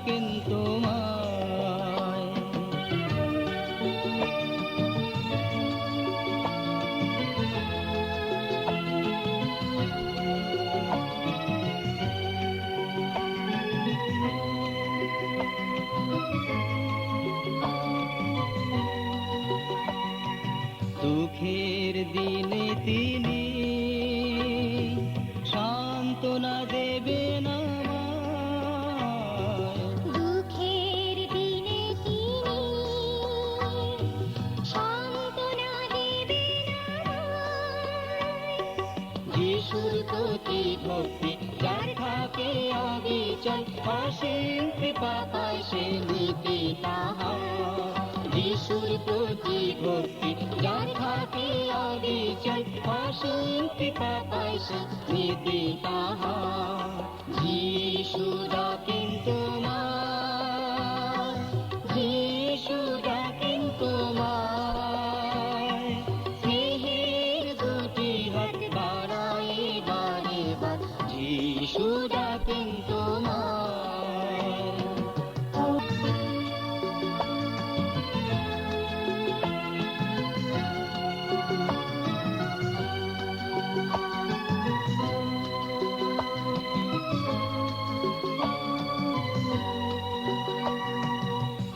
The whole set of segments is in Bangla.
ডাকেন তোমায়। দুঃখের দিনে অসীম কৃপা পায় সে নীতি যিশুর প্রতি ভক্তি, যার থাকে অবিচল অসীম কৃপা পায় সে নীতি তাহার যিশুরা কিন্তু তোমার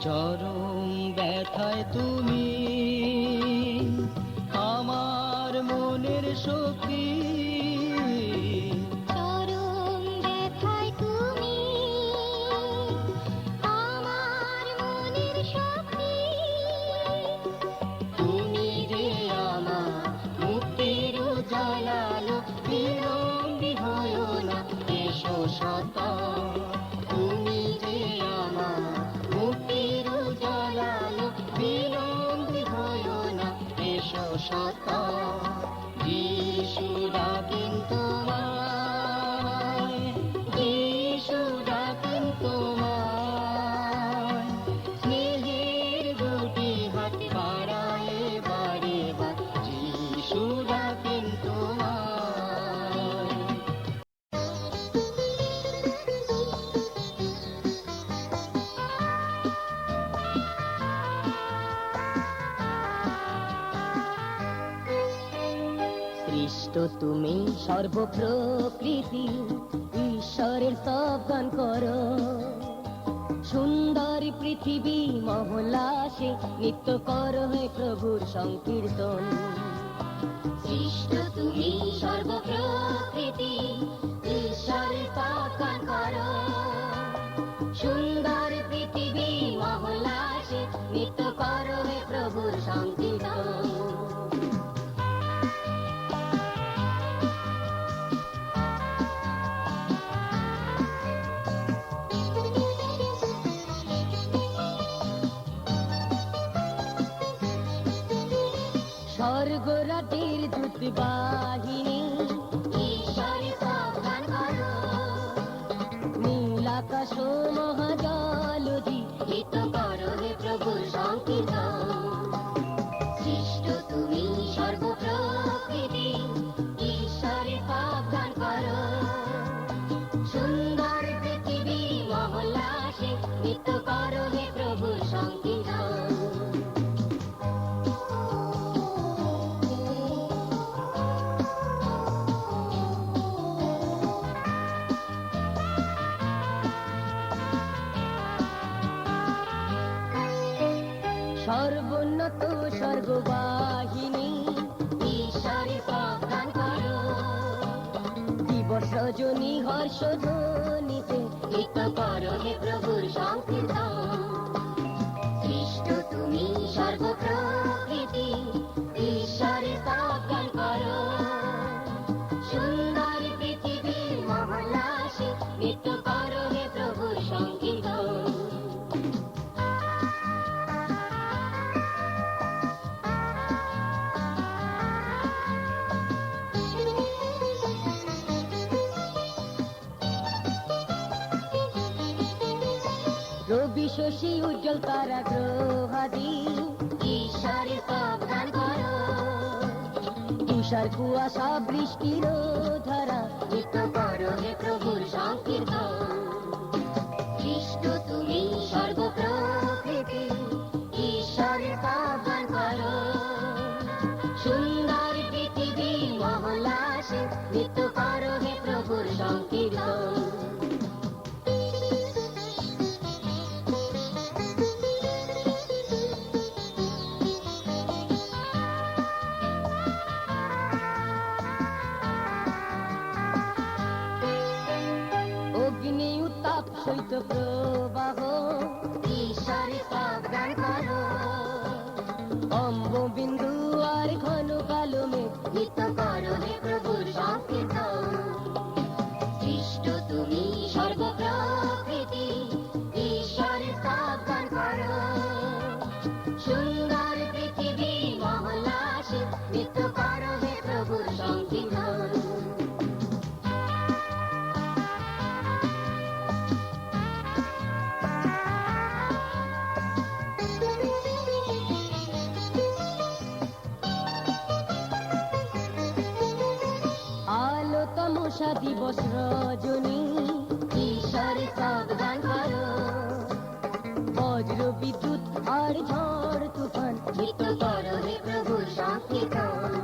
চরম ব্যথায় তুমি আমার মনের শক্তি সৃষ্ট তুমি সর্বপ্রকৃতি, ঈশ্বরের স্তবগান করো। সুন্দর পৃথিবী মহলাসে নিত্য কর হে প্রভুর সংকীর্তন। সৃষ্ট তুমি সর্বপ্রকৃতি, ঈশ্বরের স্তবগান করো। সুন্দর পৃথিবী মহলাসে নিত্য করো সর্বোন্নত স্বর্গবাহিনী ঈশ্বরের পাবগান করো। দিবস রজনী হর্ষ ধ্বনিতে প্রভুর সংকীর্তন। সৃষ্ট তুমি সর্বপ্রকৃতি শশী উজ্জ্বল তারা গ্রহাদি ঈশ্বরের কবদান করো। তুষার কুয়াশা বৃষ্টির ধারা নৃত্য করো হে প্রভুর সংকীর্তন। কৃষ্ণ তুমি সর্বপ্রকৃতি। ঈশ্বরের কবদান করো। সুন্দর পৃথিবী মহলাসে নৃত্য করো হে প্রভুর সংকীর্তন। তাপ শৈত প্রবাহ ঈশ্বরে সাবধান বিন্দু আর ঘন কালো মেঘ নিত্য করো হে প্রভুর সংকেত দিবস রজনী ঈশ্বরে সব গান ভালো বজ্র বিদ্যুৎ আর ঝড় তুফান নিত্য কর হে প্রভু সংকীর্তন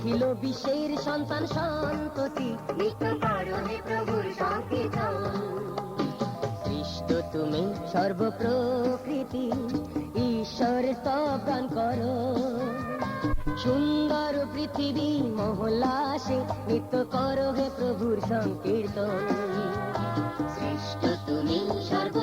নিখিল বিশ্বের সন্তান সন্ততি নিত্যকারণে প্রভুর শান্তি সৃষ্ট তুমি সর্বপ্রকৃতি, ঈশ্বর তপ্রাণ কর। সুন্দর পৃথিবী মহলাসে নিত্য করো হে প্রভুর সংকীর্তন। সৃষ্ট তুমি সর্ব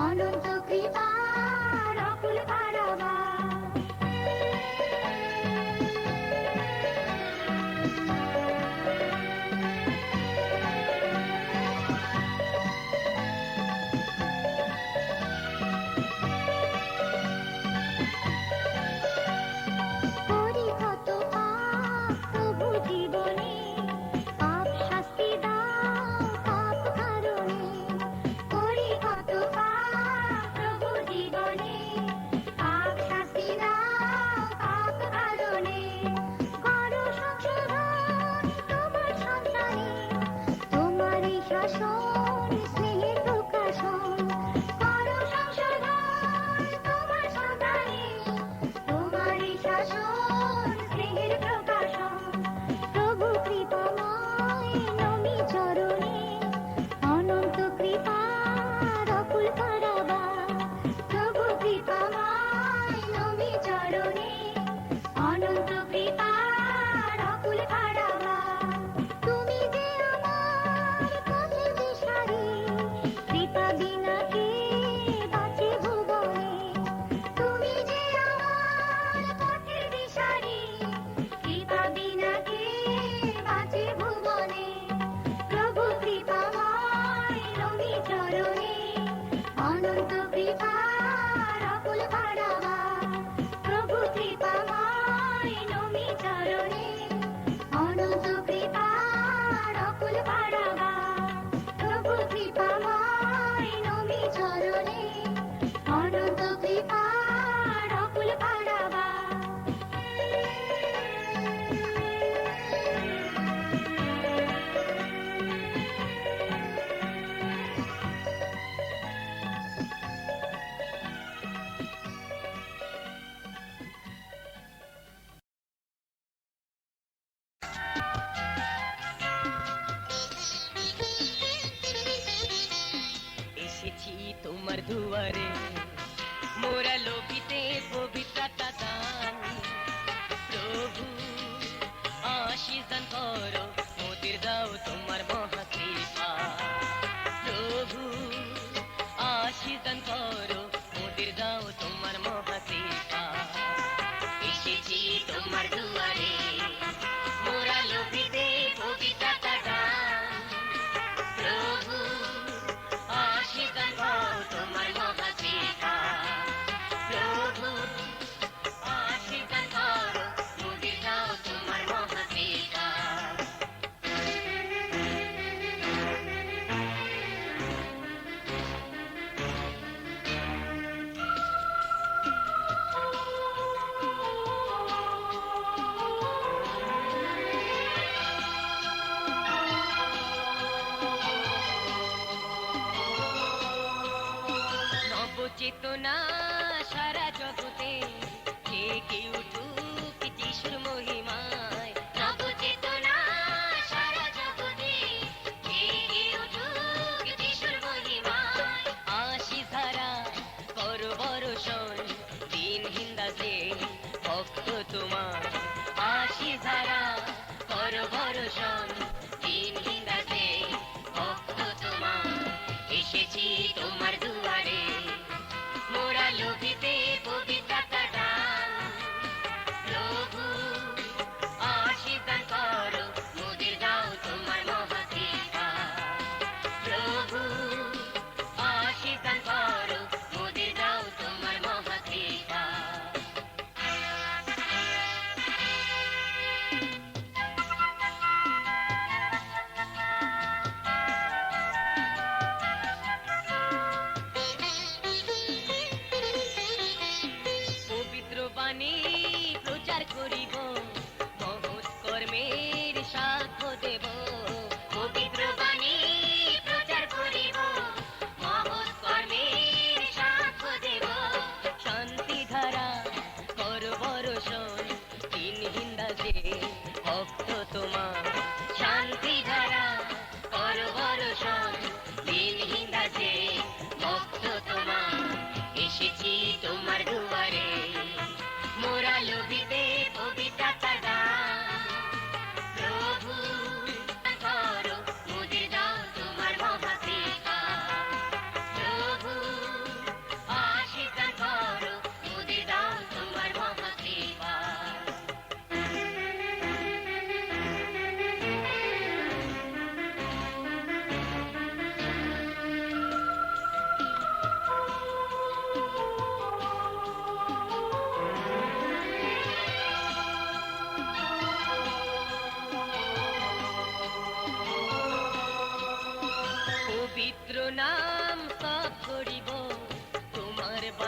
জানো নবচেতনা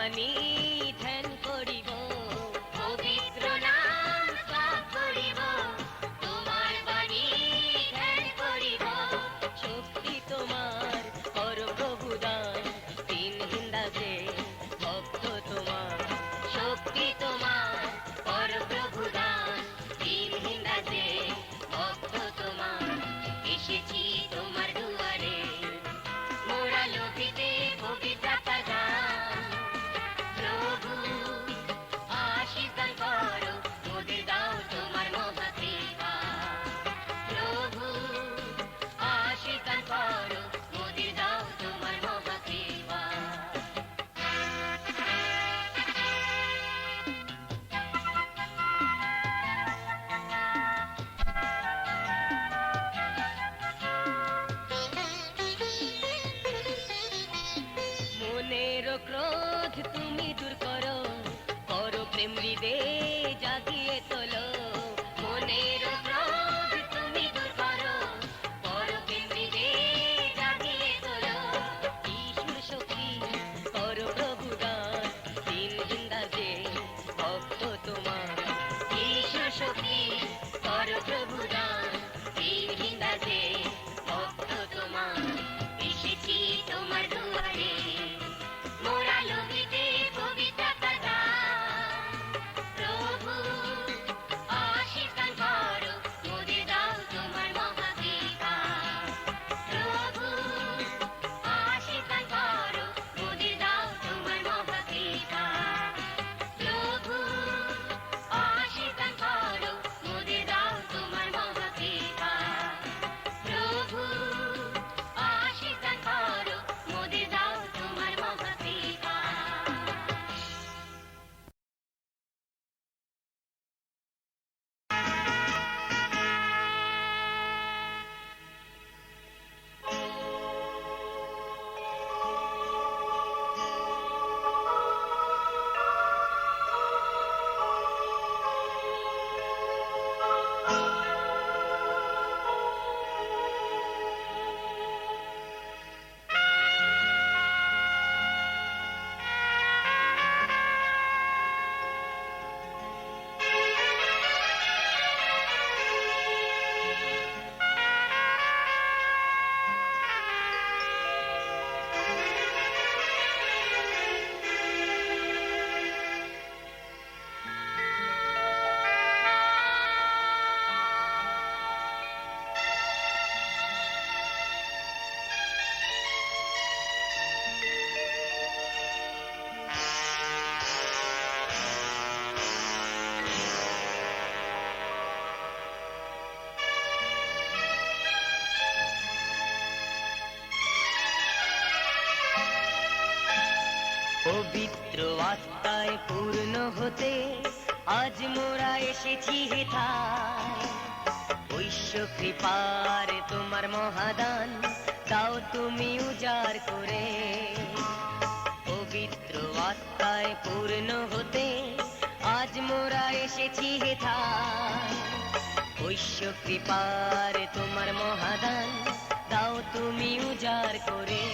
money. পবিত্র আত্মায় পূর্ণ হতে আজ মোরা এসেছি হেথায় ঐশ্য কৃপার তোমার মহাদান, তাও তুমি উজাড় করে। পবিত্র আত্মায় পূর্ণ হতে আজ মোরা এসেছি হেথায় ঐশ্য কৃপার তোমার মহাদান, তাও তুমি উজাড় করে।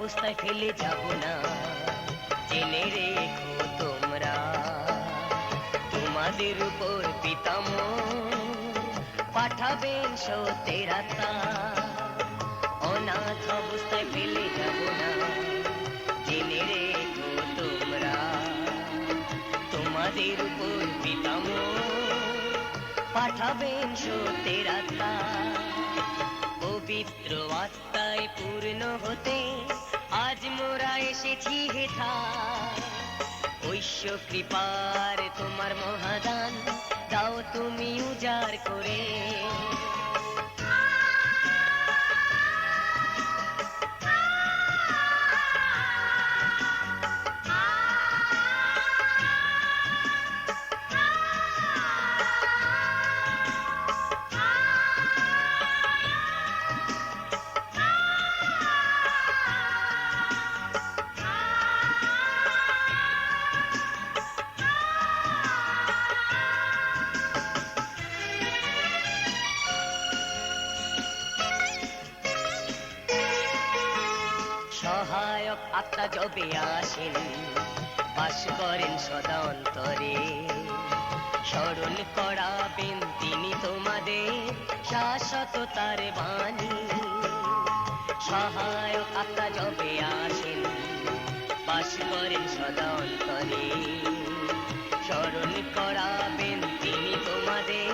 অবস্থায় ফেলে যাব না। জেনে রেখো তোমরা, তোমাদের উপর পিতাম পাঠাবেন আত্মা অনাথ অবস্থায় ফেলে যাব না। জেনে রেখো তোমরা, তোমাদের উপর পিতাম পাঠাবেন আত্মা পবিত্র আত্মায় পূর্ণ হতে মোরা এসেছি হেথা ঐশ্য কৃপার তোমার মহাদান দাও তুমি উজাড় করে। আসেন বাস করেন সদা অন্তরে স্মরণ করাবেন তিনি তোমাদের, শাশ্বত তার বাণী। সহায়ক আত্মা জবে আসেন বাস করেন সদা অন্তরে স্মরণ করাবেন তিনি তোমাদের,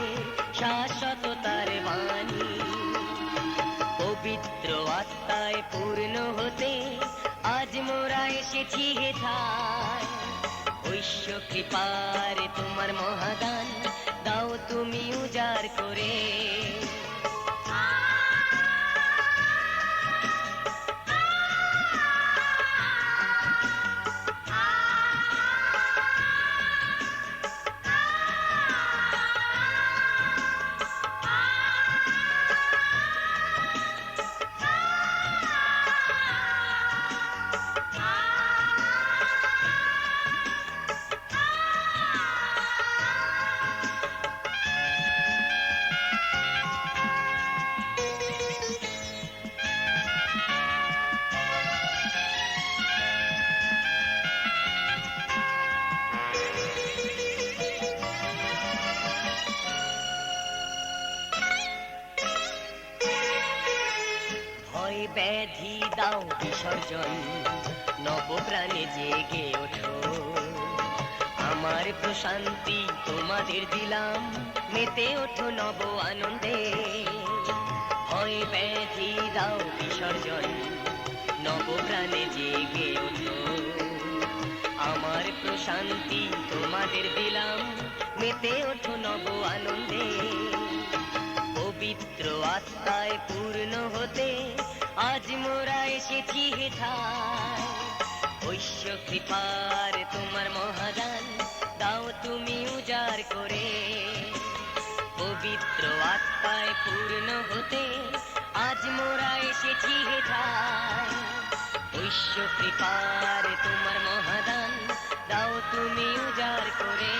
শাশ্বত তার বাণী। পবিত্র আত্মায় পূর্ণ হতে মোরা এসেছি হেথায় ঐশ্য কৃপার তোমার মহাদান দাও তুমি উজাড় করে। দাও বিসর্জন, নবপ্রাণে জেগে ওঠো। আমার প্রশান্তি তোমাদের দিলাম, মেতে ওঠো নব আনন্দে। ভয় ব্যাধি দাও বিসর্জন, নবপ্রাণে জেগে ওঠো। আমার প্রশান্তি তোমাদের দিলাম, মেতে ওঠো নব আনন্দে। পবিত্র আত্মায় পূর্ণ হতে আজ মোরা এসেছি হেথায় ঐশ্য কৃপার তোমার মহাদান দাও তুমি উজাড় করে। পবিত্র আত্মায় পূর্ণ হতে আজ মোরা এসেছি হেথায় ঐশ্য কৃপার তোমার মহাদান দাও তুমি উজাড় করে।